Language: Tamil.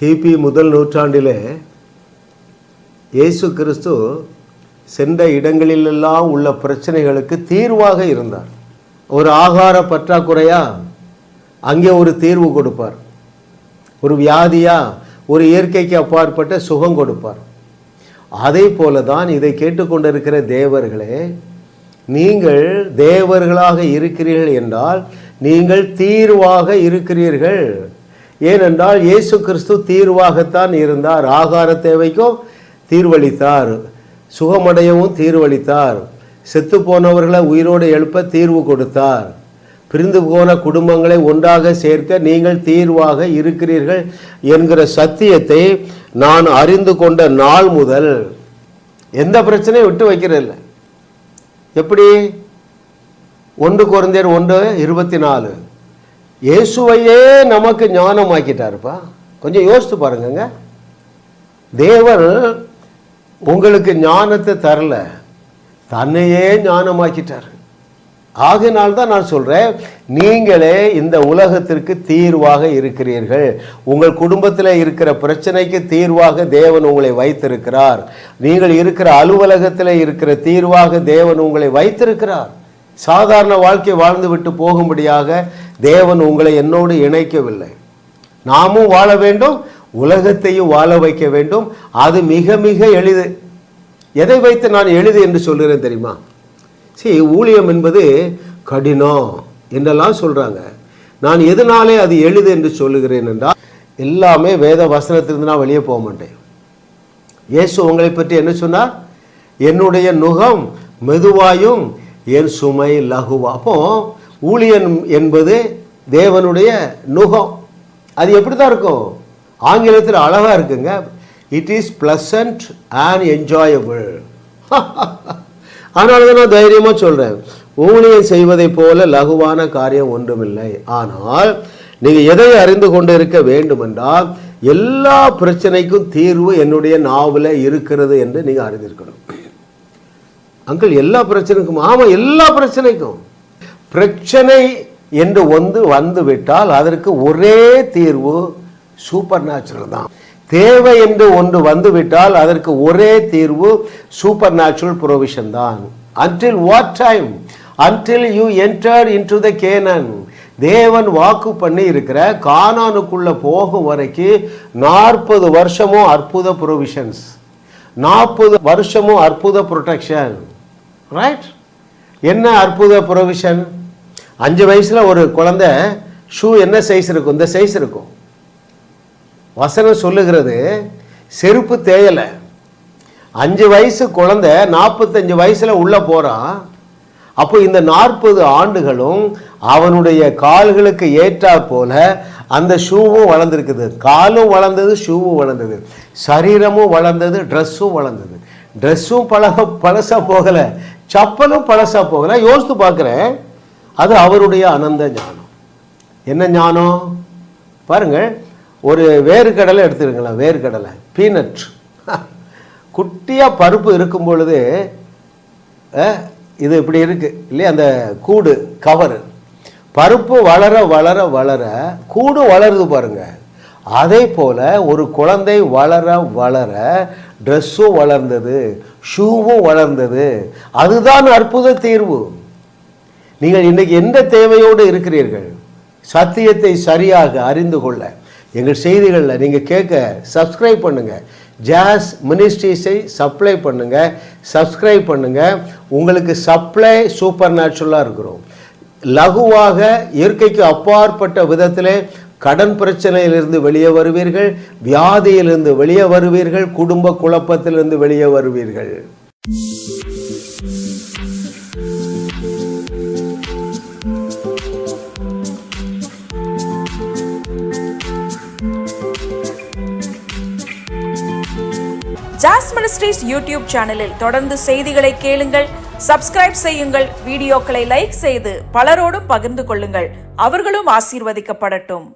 கிபி முதல் நூற்றாண்டிலே இயேசு கிறிஸ்து சென்ற இடங்களிலெல்லாம் உள்ள பிரச்சனைகளுக்கு தீர்வாக இருந்தார். ஒரு ஆகார பற்றாக்குறையா? அங்கே ஒரு தீர்வு கொடுப்பார். ஒரு வியாதியா? ஒரு இயற்கைக்கு அப்பாற்பட்ட சுகம் கொடுப்பார். அதே போல தான் இதை கேட்டுக்கொண்டிருக்கிற தேவர்களே நீங்கள் தேவர்களாக இருக்கிறீர்கள் என்றால் நீங்கள் தீர்வாக இருக்கிறீர்கள். ஏனென்றால் இயேசு கிறிஸ்து தீர்வாகத்தான் இருந்தார். ஆகார தேவைக்கும் தீர்வளித்தார். சுகமடையவும் தீர்வளித்தார். செத்து போனவர்களை உயிரோடு எழுப்ப தீர்வு கொடுத்தார். பிரிந்து போன குடும்பங்களை ஒன்றாக சேர்க்க நீங்கள் தீர்வாக இருக்கிறீர்கள் என்கிற சத்தியத்தை நான் அறிந்து கொண்ட நாள் முதல். எந்த பிரச்சனையும் விட்டு வைக்கிறதில்ல. எப்படி? ஒன்று குறைந்தர் ஒன்று இருபத்தி நாலு இயேசுவையே நமக்கு ஞானமாக்கிட்டாருப்பா. கொஞ்சம் யோசித்து பாருங்கங்க. தேவர் உங்களுக்கு ஞானத்தை தரல. தன்னையே ஞானமாக்கிட்டார். ஆகினால்தான் நான் சொல்கிறேன் நீங்களே இந்த உலகத்திற்கு தீர்வாக இருக்கிறீர்கள். உங்கள் குடும்பத்தில் இருக்கிற பிரச்சனைக்கு தீர்வாக தேவன் உங்களை வைத்திருக்கிறார். நீங்கள் இருக்கிற அலுவலகத்தில் இருக்கிற தீர்வாக தேவன் உங்களை வைத்திருக்கிறார். சாதாரண வாழ்க்கை வாழ்ந்துவிட்டு போகும்படியாக தேவன் உங்களை என்னோடு இணைக்கவில்லை. நாமும் வாழ வேண்டும் உலகத்தையும் வாழ வைக்க வேண்டும். அது மிக மிக எளிது. எதை வைத்து நான் எளிது என்று சொல்கிறேன் தெரியுமா? சரி ஊழியம் என்பது கடினம் என்றெல்லாம் சொல்கிறாங்க நான் எதனாலே அது எளிது என்று சொல்லுகிறேன் என்றால் எல்லாமே வேத வசனத்திலிருந்து நான் வெளியே போக மாட்டேன். இயேசு உங்களை பற்றி என்ன சொன்னார்? என்னுடைய நுகம் மெதுவாயும் என் சுமை லகுவா. அப்போ ஊழியன் என்பது தேவனுடைய நுகம். அது எப்படி தான் இருக்கும்? ஆங்கிலத்தில் அழகாக இருக்குங்க. It is pleasant and enjoyable அதனால தான் நான் தைரியமாக சொல்கிறேன் ஊழியம் செய்வதைப் போல லகுவான காரியம் ஒன்றுமில்லை. ஆனால் நீங்கள் எதை அறிந்து கொண்டு இருக்க வேண்டுமென்றால் எல்லா பிரச்சனைக்கும் தீர்வு என்னுடைய நாவில் இருக்கிறது என்று நீங்கள் அறிந்திருக்கணும். அங்கிள் எல்லா பிரச்சனைக்கும் ஆமாம் எல்லா பிரச்சனைக்கும். பிரச்சனை என்று ஒன்று வந்து விட்டால் அதற்கு ஒரே தீர்வு சூப்பர் நேச்சுரல் தான். தேவை என்று ஒன்று வந்துவிட்டால் அதற்கு ஒரே தீர்வு சூப்பர் நேச்சுரல் ப்ரொவிஷன் தான். Until what time until you enter into the Canaan தேவன் வாக்கு பண்ணி இருக்கிற கானானுக்குள்ள போகும் வரைக்கும் நாற்பது வருஷமும் அற்புத ப்ரொவிஷன்ஸ் நாற்பது வருஷமும் அற்புத ப்ரொடெக்ஷன் ரைட் என்ன அற்புத ப்ரொவிஷன்? அஞ்சு வயசில் ஒரு குழந்தை ஷூ என்ன சைஸ் இருக்கும்? இந்த சைஸ் இருக்கும். வசனம் சொல்லுகிறது செருப்பு தேயலை. அஞ்சு வயசு குழந்தை நாற்பத்தஞ்சு வயசில் உள்ளே போகிறான் அப்போ இந்த நாற்பது ஆண்டுகளும் அவனுடைய கால்களுக்கு ஏற்றா போல அந்த ஷூவும் வளர்ந்துருக்குது. காலும் வளர்ந்தது ஷூவும் வளர்ந்தது. சரீரமும் வளர்ந்தது ட்ரெஸ்ஸும் வளர்ந்தது. ட்ரெஸ்ஸும் பழக பழசாக போகலை. சப்பலும் பழசாக போகல யோசித்து பார்க்குறேன். அது அவருடைய அனந்த ஞானம். என்ன ஞானம்? பாருங்கள். ஒரு வேர்க்கடலை எடுத்துருங்களேன் வேர்க்கடலை பீனட் குட்டியாக பருப்பு இருக்கும் பொழுது இது இப்படி இருக்குது இல்லையா? அந்த கூடு கவர். பருப்பு வளர வளர வளர கூடு வளருது பாருங்கள் அதே போல் ஒரு குழந்தை வளர வளர ட்ரெஸ்ஸும் வளர்ந்தது. ஷூவும் வளர்ந்தது. அதுதான் அற்புத தீர்வு. நீங்கள் இன்றைக்கு எந்த தேவையோடு இருக்கிறீர்கள்? சத்தியத்தை சரியாக அறிந்து கொள்ள. எங்கள் செய்திகளில் நீங்கள் கேட்க சப்ஸ்கிரைப் பண்ணுங்கள் ஜாஸ் மினிஸ்ட்ரீஸை சப்ளை பண்ணுங்கள் சப்ஸ்கிரைப் பண்ணுங்கள் உங்களுக்கு சப்ளை சூப்பர் நேச்சுரலாக இருக்கிறோம். லகுவாக இயற்கைக்கு அப்பாற்பட்ட விதத்திலே கடன் பிரச்சனையிலிருந்து வெளியே வருவீர்கள் வியாதியிலிருந்து வெளியே வருவீர்கள் குடும்ப குழப்பத்திலிருந்து வெளியே வருவீர்கள். ஜாஸ் மினிஸ்ட்ரீஸ் யூடியூப் சேனலில் தொடர்ந்து செய்திகளை கேளுங்கள் சப்ஸ்கிரைப் செய்யுங்கள் வீடியோக்களை லைக் செய்து பலரோடும் பகிர்ந்து கொள்ளுங்கள். அவர்களும் ஆசீர்வதிக்கப்படட்டும்.